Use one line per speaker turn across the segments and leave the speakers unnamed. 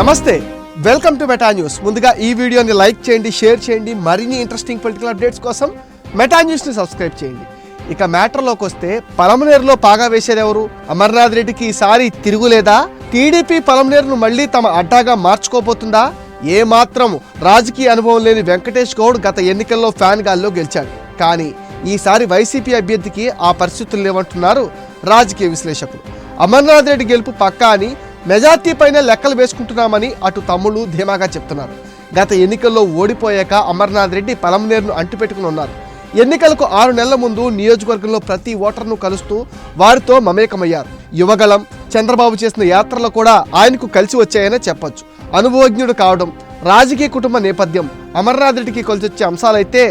నమస్తే welcome to meta news. ముందుగా ఈ వీడియోని లైక్ చేయండి షేర్ చేయండి మరిన్ని ఇంట్రెస్టింగ్ పొలిటికల్ అప్డేట్స్ కోసం మెటా న్యూస్ని సబ్స్క్రైబ్ చేయండి. ఇక మ్యాటర్లోకి వస్తే పలమనేరులో పాగా వేసేది ఎవరు? అమర్నాథ్ రెడ్డికి ఈసారి తిరుగులేదా? టీడీపీ పలమనేరును మళ్ళీ తమ అడ్డాగా మార్చుకోబోతుందా? ఏమాత్రం రాజకీయ అనుభవం లేని వెంకటేష్ గౌడ్ గత ఎన్నికల్లో ఫ్యాన్ గాల్లో గెలిచాడు. కానీ ఈసారి వైసీపీ అభ్యర్థికి ఆ పరిస్థితులు లేవంటున్నారు రాజకీయ విశ్లేషకులు. అమర్నాథ్ రెడ్డి గెలుపు పక్కా అని మెజార్టీ పైన లెక్కలు వేసుకుంటున్నామని అటు తమ్ముళ్ళు ధీమాగా చెప్తున్నారు. గత ఎన్నికల్లో ఓడిపోయాక అమర్నాథ్ రెడ్డి పలమనేరును అంటిపెట్టుకుని ఉన్నారు. ఎన్నికలకు ఆరు నెలల ముందు నియోజకవర్గంలో ప్రతి ఓటర్ను కలుస్తూ వారితో మమేకమయ్యారు. యువగలం చంద్రబాబు చేసిన యాత్రలు కూడా ఆయనకు కలిసి వచ్చాయనే చెప్పొచ్చు. అనుభవజ్ఞుడు కావడం రాజకీయ కుటుంబ నేపథ్యం. అమర్నాథ్ రెడ్డికి కొలిచొచ్చే అంశాలైతే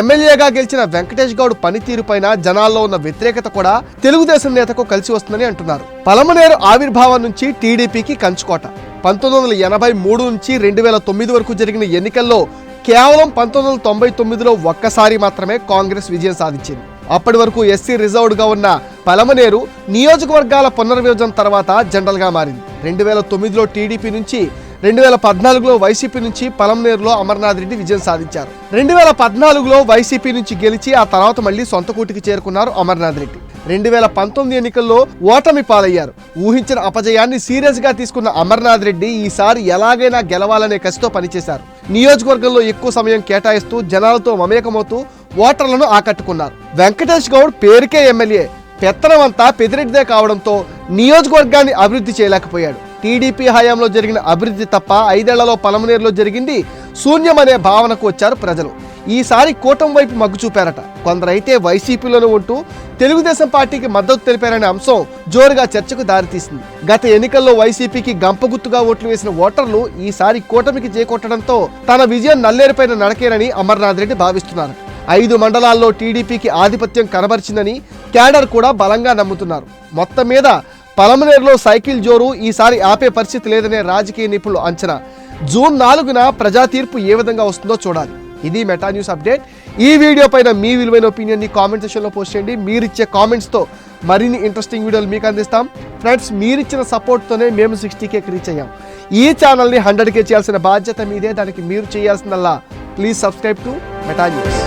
ఎమ్మెల్యేగా గెలిచిన వెంకటేష్ గౌడ్ పనితీరుపైన జనాల్లో ఉన్న వ్యతిరేకత కూడా తెలుగుదేశం నేతకు కలిసి వస్తుందని అంటున్నారు. పలమనేరు ఆవిర్భావం నుంచి టీడీపీకి కంచుకోట. పంతొమ్మిది వందల ఎనభై మూడు నుంచి రెండు వేల తొమ్మిది వరకు జరిగిన ఎన్నికల్లో కేవలం పంతొమ్మిది వందల తొంభై తొమ్మిదిలో ఒక్కసారి మాత్రమే కాంగ్రెస్ విజయం సాధించింది. అప్పటి వరకు ఎస్సీ రిజర్వ్డ్గా ఉన్న పలమనేరు నియోజకవర్గాల పునర్విభజన తర్వాత జనరల్గా మారింది. రెండు వేల తొమ్మిదిలో టీడీపీ నుంచి రెండు వేల పద్నాలుగులో వైసీపీ నుంచి పలమనేరులో అమర్నాథ్ రెడ్డి విజయం సాధించారు. రెండు వేల పద్నాలుగులో వైసీపీ నుంచి గెలిచి ఆ తర్వాత మళ్ళీ సొంత కూటికి చేరుకున్నారు అమర్నాథ్ రెడ్డి. రెండు వేల పంతొమ్మిది ఎన్నికల్లో ఓటమి పాలయ్యారు. ఊహించిన అపజయాన్ని సీరియస్గా తీసుకున్న అమర్నాథ్ రెడ్డి ఈసారి ఎలాగైనా గెలవాలనే కసితో పనిచేశారు. నియోజకవర్గంలో ఎక్కువ సమయం కేటాయిస్తూ జనాలతో మమేకమవుతూ ఓటర్లను ఆకట్టుకున్నారు. వెంకటేష్ గౌడ్ పేరుకే ఎమ్మెల్యే పెత్తనమంతా పెదిరెడ్డిదే కావడంతో నియోజకవర్గాన్ని అభివృద్ధి చేయలేకపోయాడు. టీడీపీ హయాంలో జరిగిన అభివృద్ధి తప్ప ఐదేళ్ళలో పలమనేరులో జరిగింది శూన్యమనే భావనకు వచ్చారు ప్రజలు. ఈసారి కూటమి వైపు మగ్గు చూపారట. కొందరైతే వైసీపీలోనే ఉంటూ తెలుగుదేశం పార్టీకి మద్దతు తెలిపారనే అంశం జోరుగా చర్చకు దారితీసింది. గత ఎన్నికల్లో వైసీపీకి గంపగుత్తుగా ఓట్లు వేసిన ఓటర్లు ఈసారి కూటమికి చేకొట్టడంతో తన విజయం నల్లేరుపైన నడకేనని అమర్నాథ్ రెడ్డి భావిస్తున్నారు. ఐదు మండలాల్లో టీడీపీకి ఆధిపత్యం కనబరిచిందని క్యాడర్ కూడా బలంగా నమ్ముతున్నారు. మొత్తం మీద పలమనేరులో సైకిల్ జోరు ఈసారి ఆపే పరిస్థితి లేదనే రాజకీయ నిపుణులు అంచనా. జూన్ నాలుగున ప్రజా తీర్పు ఏ విధంగా వస్తుందో చూడాలి. ఇది మెటా న్యూస్ అప్డేట్. ఈ వీడియో పైన మీ విలువైన ఒపీనియన్ని కామెంట్ సెక్షన్లో పోస్ట్ చేయండి. మీరిచ్చే కామెంట్స్తో మరిన్ని ఇంట్రెస్టింగ్ వీడియోలు మీకు అందిస్తాం. ఫ్రెండ్స్ మీరిచ్చిన సపోర్ట్తోనే మేము సిక్స్టీ కేకి రీచ్ అయ్యాం. ఈ ఛానల్ని హండ్రెడ్ కే చేయాల్సిన బాధ్యత మీదే. దానికి మీరు చేయాల్సిందల్లా. Please subscribe to Meta news